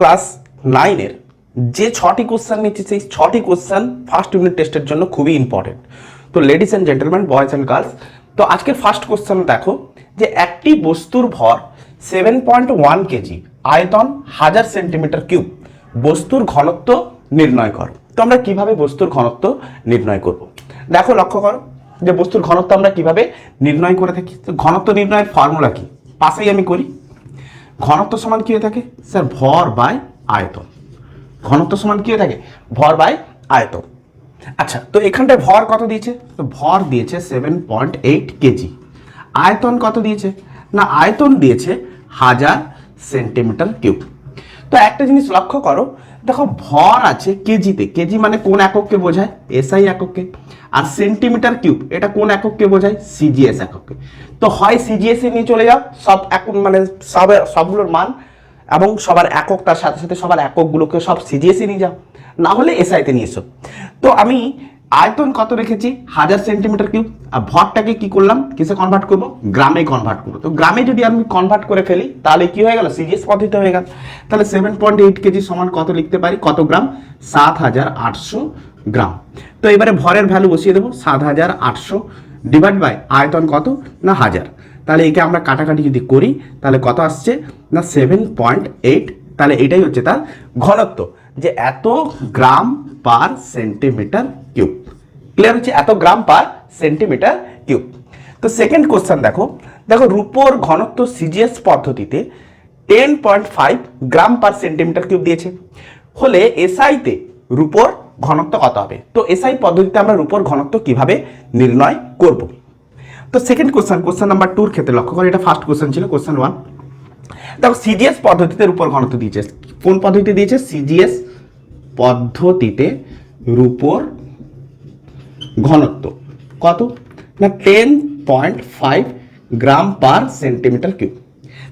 Class নাইনের যে ছটি কোশ্চেন নিচ্ছে, সেই ছটি কোশ্চেন ফার্স্ট ইউনিট টেস্টের জন্য খুবই ইম্পর্টেন্ট তো ladies and gentleman boys and girls তো আজকের ফার্স্ট কোশ্চেন দেখো, যে একটি বস্তুর ভর সেভেন পয়েন্ট ওয়ান কেজি, আয়তন হাজার সেন্টিমিটার কিউব বস্তুর ঘনত্ব নির্ণয় কর। তো আমরা কীভাবে বস্তুর ঘনত্ব নির্ণয় করব? দেখো, লক্ষ্য করো, যে বস্তুর ঘনত্ব আমরা কীভাবে নির্ণয় করে থাকি? তো ঘনত্ব নির্ণয়ের ফর্মুলা কি? পাশেই আমি করি। ঘনত্ব সমান কি হয়ে থাকে? স্যার, ভর বাই আয়তন। ঘনত্ব সমান কি হয়ে থাকে? ভর বাই আয়তন। আচ্ছা তো এখানটায় ভর কত দিয়েছে? তো ভর দিয়েছে সেভেন পয়েন্ট এইট কেজি। আয়তন কত দিয়েছে? না, আয়তন দিয়েছে হাজার সেন্টিমিটার কিউব। তো একটা জিনিস লক্ষ্য করো দেখো ভর আছে কেজিতে। কেজি মানে কোন একককে বোঝায়? এসআই একককে আর সেন্টিমিটার কিউব এটা কোন একককে বোঝায়? সিজিএস একককে তো হয় সিজিএস এ নিয়ে চলে যাও, সব একক মানে সব সবগুলোর মান এবং সবার এককটার সাথে সাথে সবার এককগুলোকে সব সিজিএস নিয়ে যাও। না হলে এসআইতে নিয়ে এসো। তো আমি আয়তন কত রেখেছি? হাজার সেন্টিমিটার কিউব। আর ভরটাকে কি করলাম? কিসে কনভার্ট করব? গ্রামে কনভার্ট করব। তো গ্রামে যদি আমি কনভার্ট করে ফেলি, তাহলে কি হয়ে গেল? সিজিএস পদ্ধতি হয়ে গেল। তাহলে সেভেন পয়েন্ট এইট কেজি সমান কত লিখতে পারি? কত গ্রাম? সাত হাজার আটশো গ্রাম। তো এবারে ভরের ভ্যালু বসিয়ে দেবো। সাত হাজার আটশো ডিভাইড বাই আয়তন কত? না, হাজার। তাহলে একে আমরা কাটাকাটি যদি করি, তাহলে কত আসছে? না সেভেন পয়েন্ট এইট তাহলে এটাই হচ্ছে তার ঘনত্ব। যে এত gram per centimetre cube. Clear হচ্ছে? এত গ্রাম পার সেন্টিমিটার কিউব। তো সেকেন্ড কোশ্চেন দেখো। দেখো, রূপোর ঘনত্ব সিজিএস পদ্ধতিতে ten point five gram per centimetre cube দিয়েছে। হলে এসআইতে রূপোর ঘনত্ব কত হবে? তো এসআই পদ্ধতিতে আমরা রূপোর ঘনত্ব কীভাবে নির্ণয় করব? তো সেকেন্ড কোশ্চেন কোশ্চেন নাম্বার টুর ক্ষেত্রে লক্ষ্য করে, এটা ফার্স্ট কোশ্চেন ছিল কোশ্চেন ওয়ান দেখো সিজিএস পদ্ধতিতে রূপোর ঘনত্ব দিয়েছে। কোন পদ্ধতিতে দিয়েছে? সিজিএস পদ্ধতিতে রূপোর ঘনত্ব। কত? না ten point five gram per centimetre cube.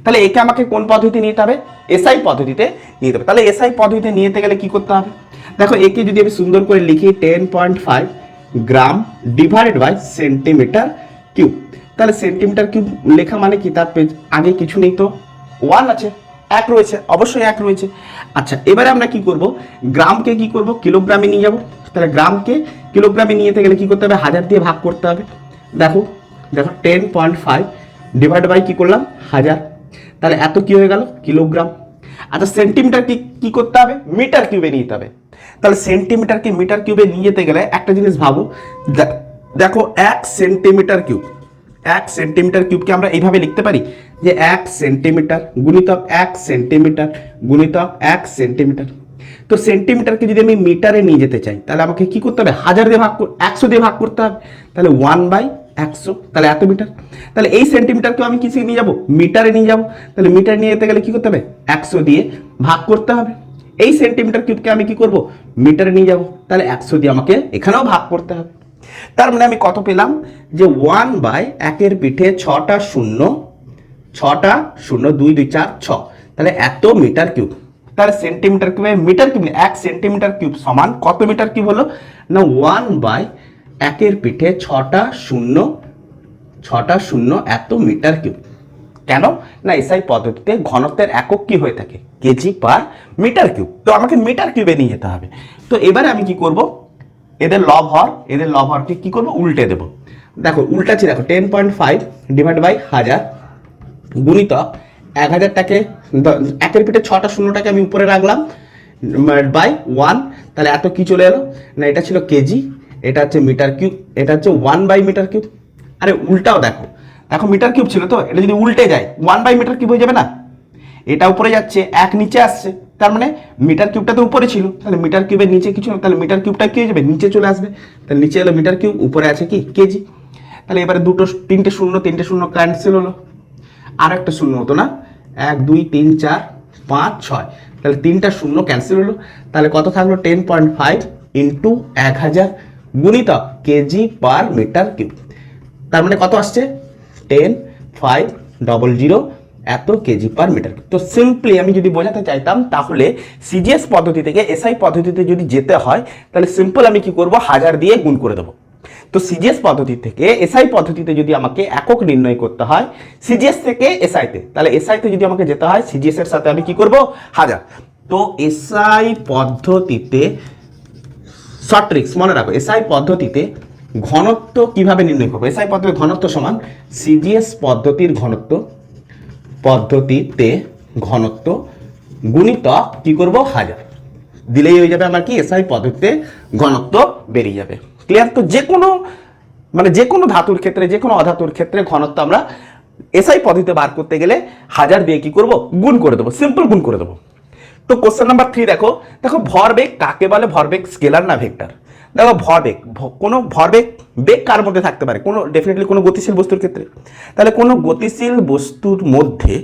তাহলে একে আমাকে কোন পদ্ধতি নিতে হবে? এসআই পদ্ধতিতে নিতে হবে। তাহলে এসআই পদ্ধতিতে নিতে গেলে কি করতে হবে? দেখো, একে যদি আমি সুন্দর করে লিখি ten point five gram divided by centimetre cube. তাহলে সেন্টিমিটার কিউব লেখা মানে কি? তার পেজ আগে কিছু নেই তো। ওয়ান আছে। এক রয়েছে, অবশ্যই এক রয়েছে। আচ্ছা এবারে আমরা কি করব? গ্রামকে কি করব? কিলোগ্রামে নিয়ে যাব। তাহলে গ্রামকে কিলোগ্রামে নিয়ে যেতে গেলে কি করতে হবে? হাজার দিয়ে ভাগ করতে হবে। দেখো দেখো ten point five divide by কি করলাম? হাজার। তাহলে এত কি হয়ে গেল? কিলোগ্রাম। আচ্ছা সেন্টিমিটার কি কি করতে হবে? মিটার কিউবে নিতে হবে। তাহলে সেন্টিমিটারকে মিটার কিউবে নিয়ে যেতে গেলে একটা জিনিস ভাবো। দেখো, এক সেন্টিমিটার কিউব। এক সেন্টিমিটার কিউবকে আমরা এইভাবে লিখতে পারি? যে এক সেন্টিমিটার গুণিতক এক সেন্টিমিটার গুণিতক এক সেন্টিমিটার। তো সেন্টিমিটারকে যদি আমি মিটারে নিয়ে যেতে চাই, তাহলে আমাকে কি করতে হবে? হাজার দিয়ে ভাগ একশো দিয়ে ভাগ করতে হবে। তাহলে ওয়ান বাই একশো, তাহলে এত মিটার। তাহলে এই সেন্টিমিটারকে আমি কিসে নিয়ে যাব? মিটারে নিয়ে যাব। তাহলে মিটার নিয়ে যেতে গেলে কি করতে হবে? একশো দিয়ে ভাগ করতে হবে। এই সেন্টিমিটার কিউবকে আমি কি করব? মিটারে নিয়ে যাব। তাহলে একশো দিয়ে আমাকে এখানেও ভাগ করতে হবে। তার মানে আমি কত পেলাম? যে ওয়ান বাই একের পিঠে ছটা শূন্য ছটা, শূন্য, দুই দুই, চার, ছ। তাহলে এত মিটার কিউব। তাহলে সেন্টিমিটার কিউবে মিটার কিউব এক সেন্টিমিটার কিউব সমান। কত মিটার কিউব হলো? না, ওয়ান বাই একের পিঠে ছটা, শূন্য ছটা, শূন্য, এত মিটার কিউব। কেন? না, এসআই পদ্ধতিতে ঘনত্বের একক কি হয়ে থাকে? KG per metre cube. তো আমাকে মিটার কিউবে নিয়ে যেতে হবে। তো এবারে আমি কি করব? এদের লব হর, এদের লব হরকে কি করব? উল্টে দেব। দেখো, উল্টাচ্ছি, দেখো ten point five divide by হাজার। গুণিতক, এক হাজারটাকে দ- একের পিঠে ছটা শূন্যটাকে আমি উপরে রাখলাম বাই ওয়ান তাহলে এত কি চলে এলো? না, এটা ছিল কেজি এটা হচ্ছে মিটার কিউব এটা হচ্ছে ওয়ান বাই মিটার কিউব আরে, উল্টাও দেখো। দেখো মিটার কিউব ছিল তো, এটা যদি উল্টে যায় ওয়ান বাই মিটার কিউব হয়ে যাবে না? এটা উপরে যাচ্ছে, এক নিচে আসছে, তার মানে মিটার কিউবটা তো উপরে ছিল। তাহলে মিটার কিউবের নিচে কিছু না, তাহলে মিটার কিউবটা কি হয়ে যাবে? নিচে চলে আসবে। তাহলে নিচে এলো মিটার কিউব উপরে আছে কি? কেজি তাহলে এবারে দুটো, তিনটে শূন্য তিনটে শূন্য ক্যান্সেল হলো। আর একটা শূন্য হতো না? এক, দুই, তিন, চার, পাঁচ, ছয়। তাহলে তিনটা শূন্য ক্যান্সেল হলো। তাহলে কত থাকল? টেন পয়েন্ট ফাইভ ইন্টু এক হাজার গুণিতক কেজি পার মিটার কিউব তার মানে কত আসছে? টেন ফাইভ ডবল জিরো এত কেজি পার মিটার তো সিম্পলি আমি যদি বোঝাতে চাইতাম, তাহলে সিজিএস পদ্ধতি থেকে এসআই পদ্ধতিতে যদি যেতে হয়, তাহলে সিম্পল আমি কি করব? হাজার দিয়ে গুণ করে দেবো। তো সিজিএস পদ্ধতি থেকে এসআই পদ্ধতিতে যদি আমাকে একক নির্ণয় করতে হয় সিজিএস থেকে এসআইতে তাহলে এসআইতে যদি আমাকে যেতে হয় সিজিএস এর সাথে আমি কি করব? হাজার। তো এসআই পদ্ধতিতে শর্ট ট্রিক্স মনে রাখো এসআই পদ্ধতিতে ঘনত্ব কীভাবে নির্ণয় করব? এসআই পদ্ধতির ঘনত্ব সমান সিজিএস পদ্ধতির ঘনত্ব, পদ্ধতিতে ঘনত্ব গুণিতক কি করব? হাজার। দিলেই হয়ে যাবে আমার কি? এসআই পদ্ধতিতে ঘনত্ব বেরিয়ে যাবে। ক্লিয়ার তো যে কোনো মানে যে কোনো ধাতুর ক্ষেত্রে, যে কোনো অধাতুর ক্ষেত্রে ঘনত্ব আমরা এসআই পদ্ধতিতে বার করতে গেলে হাজার দিয়ে কি করব? গুণ করে দেবো। সিম্পল গুণ করে দেবো। তো কোশ্চেন নাম্বার থ্রি দেখো। দেখো, ভরবেগ কাকে বলে? ভরবেগ স্কেলার না ভেক্টর দেখো, ভরবেগ কোনো ভরবেগ, বেগ কার মধ্যে থাকতে পারে? কোনো ডেফিনেটলি কোনো গতিশীল বস্তুর ক্ষেত্রে। তাহলে কোনো গতিশীল বস্তুর মধ্যে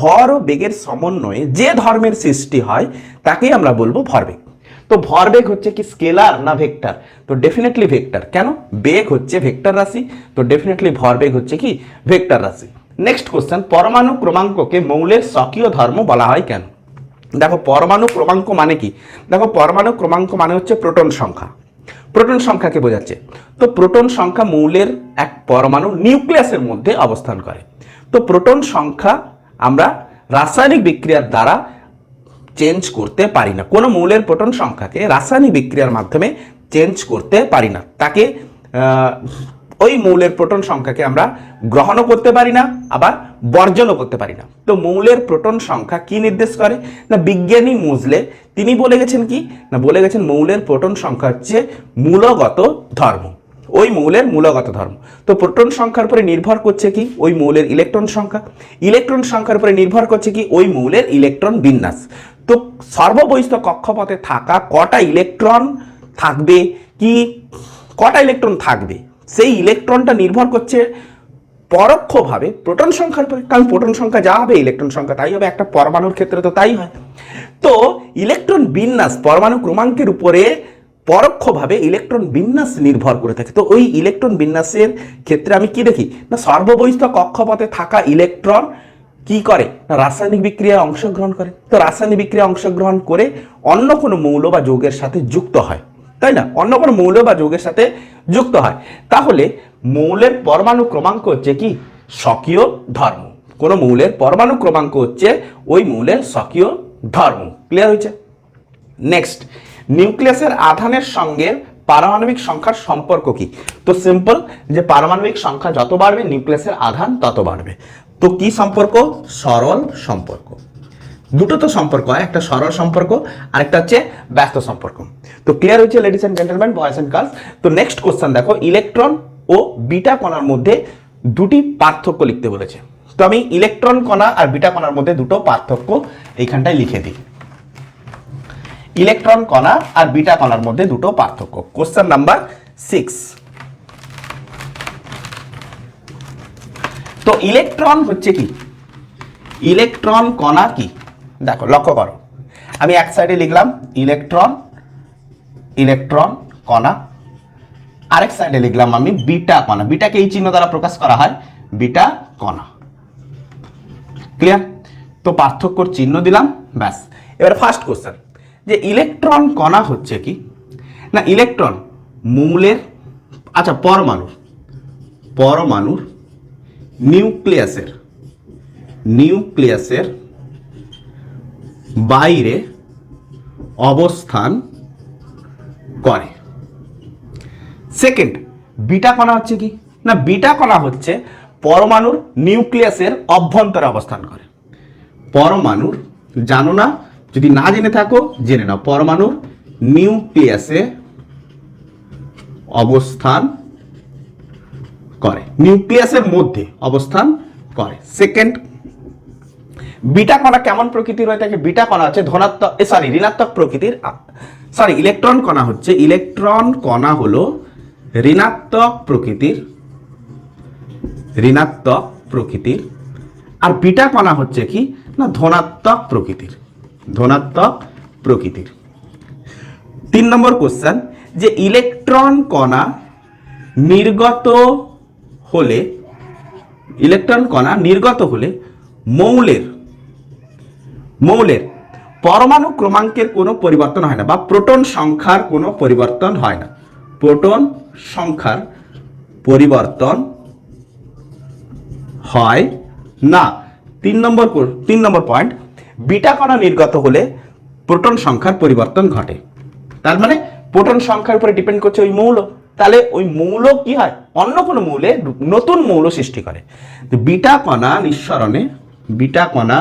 ভর ও বেগের সমন্বয়ে যে ধর্মের সৃষ্টি হয়, তাকেই আমরা বলব ভরবেগ। তো ভরবেগ হচ্ছে কি স্কেলার না ভেক্টর? তো ডেফিনেটলি ভেক্টর। কেন? বেগ হচ্ছে ভেক্টর রাশি, তো ডেফিনেটলি ভরবেগ হচ্ছে কি? ভেক্টর রাশি। নেক্সট কোশ্চেন পরমাণু ক্রমাঙ্ককে মৌলের স্বকীয় ধর্ম বলা হয় কেন? দেখো, পরমাণু ক্রমাঙ্ক মানে কি? দেখো, পরমাণু ক্রমাঙ্ক মানে হচ্ছে প্রোটন সংখ্যা। প্রোটন সংখ্যাকে বোঝাচ্ছে? তো প্রোটন সংখ্যা মৌলের এক পরমাণু নিউক্লিয়াসের মধ্যে অবস্থান করে। তো প্রোটন সংখ্যা আমরা রাসায়নিক বিক্রিয়ার দ্বারা চেঞ্জ করতে পারি না। কোনো মৌলের প্রোটন সংখ্যাকে রাসায়নিক বিক্রিয়ার মাধ্যমে চেঞ্জ করতে পারি না। তাকে ওই মৌলের প্রোটন সংখ্যাকে আমরা গ্রহণও করতে পারি না, আবার বর্জনও করতে পারি না। তো মৌলের প্রোটন সংখ্যা কি নির্দেশ করে? না, বিজ্ঞানী মুজলে তিনি বলে গেছেন কি? না, বলে গেছেন মৌলের প্রোটন সংখ্যা হচ্ছে মূলগত ধর্ম। ওই মৌলের মূলগত ধর্ম। তো প্রোটন সংখ্যার উপরে নির্ভর করছে কি? ওই মৌলের ইলেকট্রন সংখ্যা। ইলেকট্রন সংখ্যার উপরে নির্ভর করছে কি? ওই মৌলের ইলেকট্রন বিন্যাস। তো সর্ববহিষ্ঠ কক্ষপথে থাকা কটা ইলেকট্রন থাকবে? কি? কটা ইলেকট্রন থাকবে? সেই ইলেকট্রনটা নির্ভর করছে পরোক্ষভাবে প্রোটন সংখ্যার উপরে। কারণ প্রোটন সংখ্যা যা হবে, ইলেকট্রন সংখ্যা তাই হবে। একটা পরমাণুর ক্ষেত্রে তো তাই হয়। তো ইলেকট্রন বিন্যাস, পরমাণু ক্রমাঙ্কের উপরে পরোক্ষভাবে ইলেকট্রন বিন্যাস নির্ভর করে থাকে। তো ওই ইলেকট্রন বিন্যাসের ক্ষেত্রে আমি কি দেখি? না, সর্ববহিষ্ঠ কক্ষপথে থাকা ইলেকট্রন কি করে? না, রাসায়নিক বিক্রিয়ায় অংশগ্রহণ করে। তো রাসায়নিক বিক্রিয়ায় অংশগ্রহণ করে অন্য কোনো মৌল বা যৌগের সাথে যুক্ত হয়। তাই না? অন্য কোনো মৌল বা যৌগের সাথে যুক্ত হয়। তাহলে মৌলের পরমাণু ক্রমাঙ্ক হচ্ছে কি? স্বকীয় ধর্ম। কোনো মৌলের পরমাণু ক্রমাঙ্ক হচ্ছে ওই মৌলের স্বকীয় ধর্ম। ক্লিয়ার হয়েছে? নেক্সট নিউক্লিয়াসের আধানের সঙ্গে পারমাণবিক সংখ্যার সম্পর্ক কি? তো সিম্পল যে পারমাণবিক সংখ্যা যত বাড়বে, নিউক্লিয়াসের আধান তত বাড়বে। তো কি সম্পর্ক? সরল সম্পর্ক। দুটো তো সম্পর্ক, হয়, একটা সরল সম্পর্ক আর একটা হচ্ছে ব্যস্ত সম্পর্ক। তো ক্লিয়ার হয়েছে ladies and gentleman boys and girls তো নেক্সট কোশ্চেন দেখো ইলেকট্রন ও বিটা কণার মধ্যে দুটি পার্থক্য লিখতে বলেছে। তো আমি ইলেকট্রন কণা আর বিটা কণার মধ্যে দুটো পার্থক্য এইখানটায় লিখে দিই। ইলেকট্রন কণা আর বিটা কণার মধ্যে দুটো পার্থক্য। কোশ্চেন নাম্বার সিক্স তো ইলেকট্রন হচ্ছে কি? ইলেকট্রন কণা কি? দেখো, লক্ষ্য করো। আমি এক সাইডে লিখলাম, ইলেকট্রন ইলেকট্রন কণা। আরেক সাইডে লিখলাম আমি বিটা কণা। বিটাকে এই চিহ্ন দ্বারা প্রকাশ করা হয়? বিটা কণা। ক্লিয়ার তো পার্থক্যর চিহ্ন দিলাম, ব্যাস। এবার ফার্স্ট কোশ্চেন যে ইলেকট্রন কণা হচ্ছে কি? না ইলেকট্রন মৌলের আচ্ছা পরমাণুর পরমাণুর নিউক্লিয়াসের নিউক্লিয়াসের বাইরে অবস্থান করে। সেকেন্ড বিটা কণা হচ্ছে কি? না, বিটা কণা হচ্ছে পরমাণুর নিউক্লিয়াসের অভ্যন্তরে অবস্থান করে। পরমাণুর, জানো না? যদি না জেনে থাকো, জেনে নাও। পরমাণুর নিউক্লিয়াসে অবস্থান করে। নিউক্লিয়াসের মধ্যে অবস্থান করে। সেকেন্ড বিটা কণা কেমন প্রকৃতির হয়ে থাকে? বিটা কণা হচ্ছে ধনাত্মক সরি ঋণাত্মক প্রকৃতির সরি ইলেকট্রন কণা হচ্ছে ইলেকট্রন কণা হলো ঋণাত্মক প্রকৃতির ঋণাত্মক প্রকৃতির, আর বিটা কণা হচ্ছে কি? না, ধনাত্মক প্রকৃতির। ধনাত্মক প্রকৃতির। তিন নম্বর কোশ্চেন যে ইলেকট্রন কণা নির্গত হলে ইলেকট্রন কণা নির্গত হলে মৌলের মৌলের পরমাণু ক্রমাঙ্কের কোনো পরিবর্তন হয় না বা প্রোটন সংখ্যার কোনো পরিবর্তন হয় না। প্রোটন সংখ্যার পরিবর্তন হয় না। তিন নম্বর তিন নম্বর পয়েন্ট বিটা কণা নির্গত হলে প্রোটন সংখ্যার পরিবর্তন ঘটে। তার মানে প্রোটন সংখ্যার উপরে ডিপেন্ড করছে ওই মৌল। তাহলে ওই মৌল কি হয়? অন্য কোনো মৌলে নতুন মৌল সৃষ্টি করে। বিটা কণা নিঃসরণে, বিটা কণা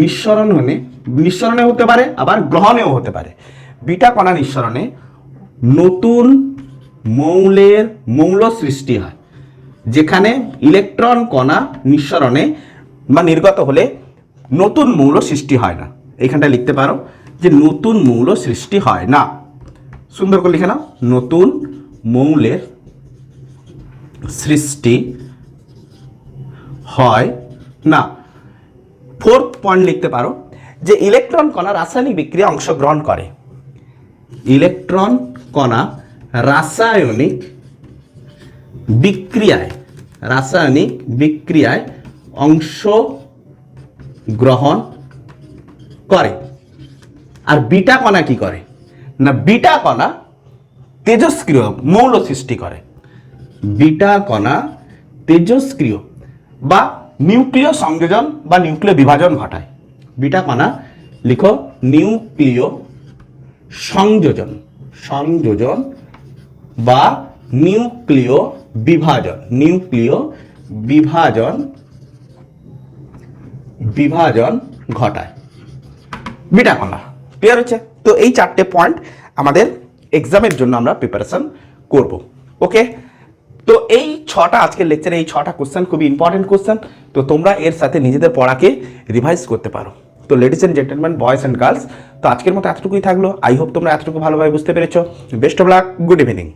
নিঃসরণ হলে নিঃসরণে হতে পারে, আবার গ্রহণেও হতে পারে। বিটা কণা নিঃসরণে নতুন মৌলের মৌল সৃষ্টি হয়, যেখানে ইলেকট্রন কণা নিঃসরণে বা নির্গত হলে নতুন মৌল সৃষ্টি হয় না। এখানটা লিখতে পারো যে নতুন মৌল সৃষ্টি হয় না। সুন্দর করে লিখে নাও। নতুন মৌলের সৃষ্টি হয় না। ফোর্থ পয়েন্ট লিখতে পারো যে ইলেকট্রন কণা রাসায়নিক বিক্রিয়া অংশগ্রহণ করে। ইলেকট্রন কণা রাসায়নিক বিক্রিয়ায় রাসায়নিক বিক্রিয়ায় অংশ গ্রহণ করে। আর বিটা কণা কি করে? না, বিটা কণা তেজস্ক্রিয় মৌল সৃষ্টি করে। বিটা কণা তেজস্ক্রিয় বা নিউক্লিয় সংযোজন বা নিউক্লিয় বিভাজন ঘটায়। বিটা কণা, লিখো, নিউক্লিয় সংযোজন সংযোজন বা নিউক্লিয় বিভাজন নিউক্লিয় বিভাজন বিভাজন ঘটায়। বিটা কণা ক্লিয়ার হচ্ছে? তো এই চারটে পয়েন্ট আমাদের এক্সামের জন্য আমরা প্রিপারেশন করব। ওকে তো এই ছটা, আজকের লেকচারে এই ছটা কোশ্চেন খুবই ইম্পর্টেন্ট কোশ্চেন তো তোমরা এর সাথে নিজেদের পড়াকে রিভাইজ করতে পারো। তো ladies and gentleman boys and girls তো আজকের মতো এতটুকুই থাকল। আই হোপ তোমরা এতটুকু ভালোভাবে বুঝতে পেরেছ। Best of luck good evening